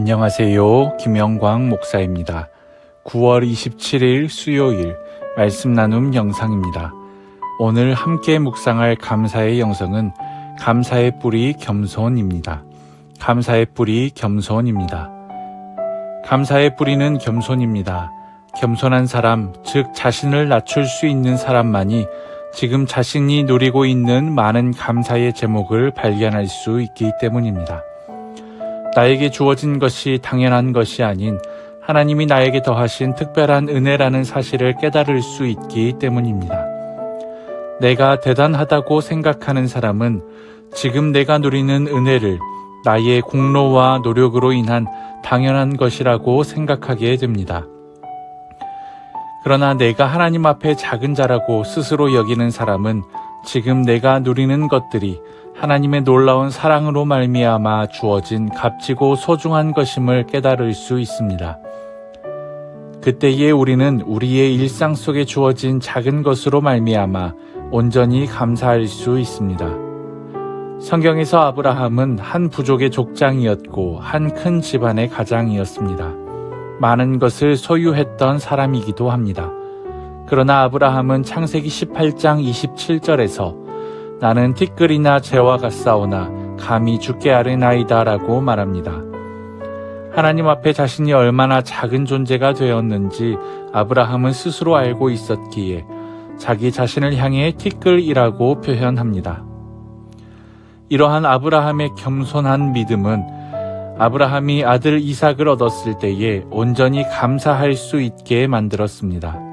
안녕하세요. 김영광 목사입니다. 9월 27일 수요일 말씀 나눔 영상입니다. 오늘 함께 묵상할 감사의 영성은 감사의 뿌리 겸손입니다. 감사의 뿌리 겸손입니다. 감사의 뿌리는 겸손입니다. 겸손한 사람, 즉 자신을 낮출 수 있는 사람만이 지금 자신이 누리고 있는 많은 감사의 제목을 발견할 수 있기 때문입니다. 나에게 주어진 것이 당연한 것이 아닌 하나님이 나에게 더하신 특별한 은혜라는 사실을 깨달을 수 있기 때문입니다. 내가 대단하다고 생각하는 사람은 지금 내가 누리는 은혜를 나의 공로와 노력으로 인한 당연한 것이라고 생각하게 됩니다. 그러나 내가 하나님 앞에 작은 자라고 스스로 여기는 사람은 지금 내가 누리는 것들이 하나님의 놀라운 사랑으로 말미암아 주어진 값지고 소중한 것임을 깨달을 수 있습니다. 그때에 우리는 우리의 일상 속에 주어진 작은 것으로 말미암아 온전히 감사할 수 있습니다. 성경에서 아브라함은 한 부족의 족장이었고 한 큰 집안의 가장이었습니다. 많은 것을 소유했던 사람이기도 합니다. 그러나 아브라함은 창세기 18장 27절에서 나는 티끌이나 재와 같사오나 감히 죽게 아뢰나이다 라고 말합니다. 하나님 앞에 자신이 얼마나 작은 존재가 되었는지 아브라함은 스스로 알고 있었기에 자기 자신을 향해 티끌이라고 표현합니다. 이러한 아브라함의 겸손한 믿음은 아브라함이 아들 이삭을 얻었을 때에 온전히 감사할 수 있게 만들었습니다.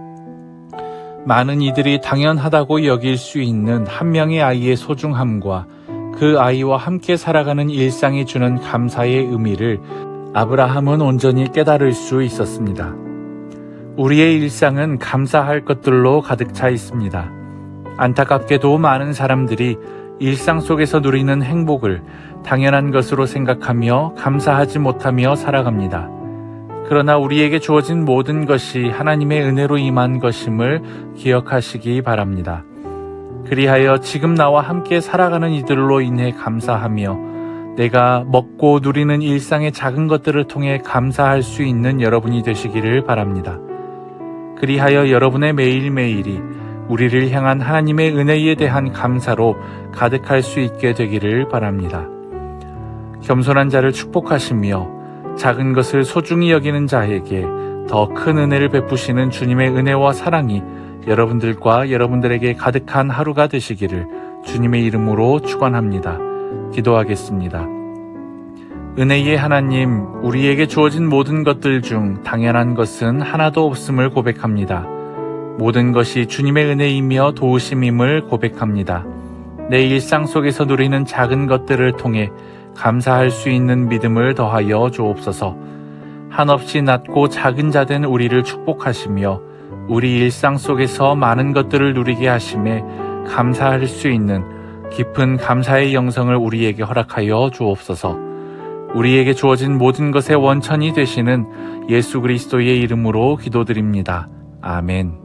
많은 이들이 당연하다고 여길 수 있는 한 명의 아이의 소중함과 그 아이와 함께 살아가는 일상이 주는 감사의 의미를 아브라함은 온전히 깨달을 수 있었습니다. 우리의 일상은 감사할 것들로 가득 차 있습니다. 안타깝게도 많은 사람들이 일상 속에서 누리는 행복을 당연한 것으로 생각하며 감사하지 못하며 살아갑니다. 그러나 우리에게 주어진 모든 것이 하나님의 은혜로 임한 것임을 기억하시기 바랍니다. 그리하여 지금 나와 함께 살아가는 이들로 인해 감사하며 내가 먹고 누리는 일상의 작은 것들을 통해 감사할 수 있는 여러분이 되시기를 바랍니다. 그리하여 여러분의 매일매일이 우리를 향한 하나님의 은혜에 대한 감사로 가득할 수 있게 되기를 바랍니다. 겸손한 자를 축복하시며 작은 것을 소중히 여기는 자에게 더 큰 은혜를 베푸시는 주님의 은혜와 사랑이 여러분들과 여러분들에게 가득한 하루가 되시기를 주님의 이름으로 축원합니다. 기도하겠습니다. 은혜의 하나님, 우리에게 주어진 모든 것들 중 당연한 것은 하나도 없음을 고백합니다. 모든 것이 주님의 은혜이며 도우심임을 고백합니다. 내 일상 속에서 누리는 작은 것들을 통해 감사할 수 있는 믿음을 더하여 주옵소서. 한없이 낮고 작은 자된 우리를 축복하시며 우리 일상 속에서 많은 것들을 누리게 하심에 감사할 수 있는 깊은 감사의 영성을 우리에게 허락하여 주옵소서. 우리에게 주어진 모든 것의 원천이 되시는 예수 그리스도의 이름으로 기도드립니다. 아멘.